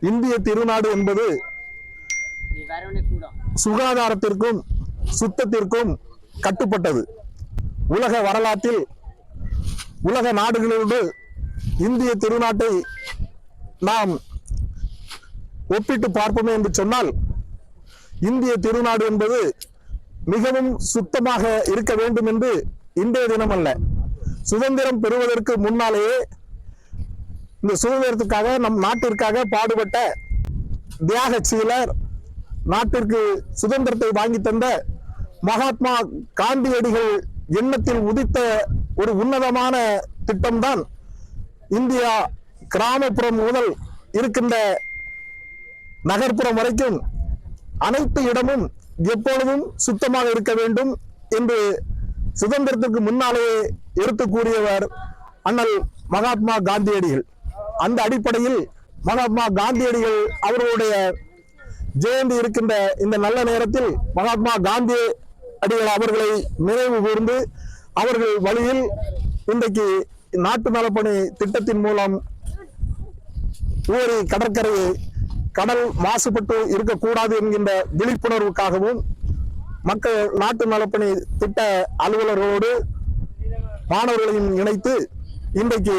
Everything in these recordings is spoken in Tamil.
இந்திய திருநாடு என்பது சுகாதாரத்திற்கும் சுத்தத்திற்கும் கட்டுப்பட்டது. உலக வரலாற்றில் உலக நாடுகளோடு இந்திய திருநாட்டை நாம் ஒப்பிட்டு பார்ப்போமே என்று சொன்னால் இந்திய திருநாடு என்பது மிகவும் சுத்தமாக இருக்க வேண்டும் என்று இன்றைய தினம் அல்ல சுதந்திரம் பெறுவதற்கு முன்னாலேயே இந்த சுதந்திரத்துக்காக நம் நாட்டிற்காக பாடுபட்ட தியாக சீலர் நாட்டிற்கு சுதந்திரத்தை வாங்கி தந்த மகாத்மா காந்தியடிகள் எண்ணத்தில் உதித்த ஒரு உன்னதமான திட்டம்தான் இந்தியா கிராமப்புறம் முதல் இருக்கின்ற நகர்ப்புறம் வரைக்கும் அனைத்து இடமும் எப்பொழுதும் சுத்தமாக இருக்க வேண்டும் என்று சுதந்திரத்துக்கு முன்னாலேயே எடுத்து கூறியவர் அண்ணல் மகாத்மா காந்தியடிகள். அந்த அடிப்படையில் மகாத்மா காந்தியடிகள் அவர்களுடைய ஜெயந்தி இருக்கின்ற இந்த நல்ல நேரத்தில் மகாத்மா காந்தி அடிகள் அவர்களை நினைவு கூர்ந்து அவர்கள் வழியில் இன்றைக்கு நாட்டு நலப்பணி திட்டத்தின் மூலம் ஊரி கடற்கரையை கடல் மாசுபட்டு இருக்கக்கூடாது என்கின்ற விழிப்புணர்வுக்காகவும் மக்கள் நாட்டு நலப்பணி திட்ட அலுவலர்களோடு மாணவர்களையும் இணைத்து இன்றைக்கு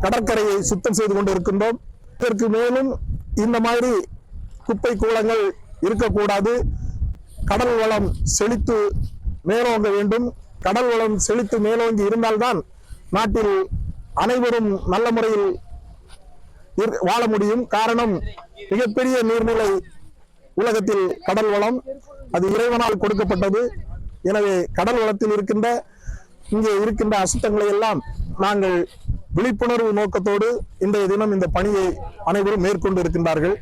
கடற்கரையை சுத்தம் செய்து கொண்டிருக்கின்றோம். இதற்கு மேலும் இந்த மாதிரி குப்பை கூலங்கள் இருக்கக்கூடாது. கடல் வளம் செழித்து மேலோங்க வேண்டும். கடல் வளம் செழித்து மேலோங்கி இருந்தால்தான் நாட்டில் அனைவரும் நல்ல முறையில் இரு- வாழ முடியும். காரணம் மிகப்பெரிய நீர்நிலை உலகத்தில் கடல் வளம். அது இறைவனால் கொடுக்கப்பட்டது. எனவே கடல் வளத்தில் இருக்கின்ற இங்கே இருக்கின்ற அசுத்தங்களை எல்லாம் நாங்கள் விழிப்புணர்வு நோக்கத்தோடு இன்றைய தினம் இந்த பணியை அனைவரும் மேற்கொண்டு இருக்கின்றார்கள்.